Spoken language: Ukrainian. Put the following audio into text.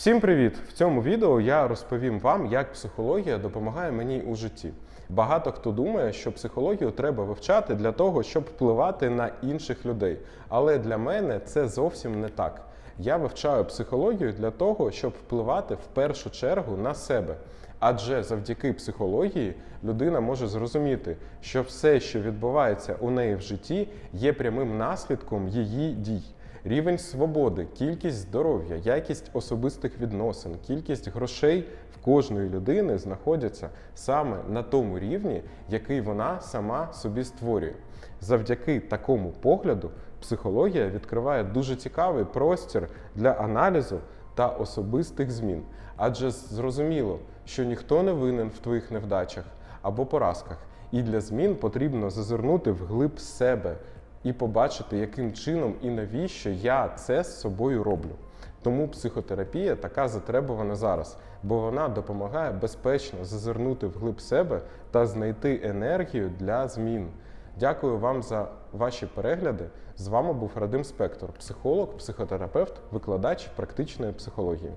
Всім привіт! В цьому відео я розповім вам, як психологія допомагає мені у житті. Багато хто думає, що психологію треба вивчати для того, щоб впливати на інших людей. Але для мене це зовсім не так. Я вивчаю психологію для того, щоб впливати в першу чергу на себе. Адже завдяки психології людина може зрозуміти, що все, що відбувається у неї в житті, є прямим наслідком її дій. Рівень свободи, кількість здоров'я, якість особистих відносин, кількість грошей в кожної людини знаходяться саме на тому рівні, який вона сама собі створює. Завдяки такому погляду психологія відкриває дуже цікавий простір для аналізу та особистих змін. Адже зрозуміло, що ніхто не винен в твоїх невдачах або поразках, і для змін потрібно зазирнути вглиб себе і побачити, яким чином і навіщо я це з собою роблю. Тому психотерапія така затребувана зараз, бо вона допомагає безпечно зазирнути вглиб себе та знайти енергію для змін. Дякую вам за ваші перегляди. З вами був Радим Спектор, психолог, психотерапевт, викладач практичної психології.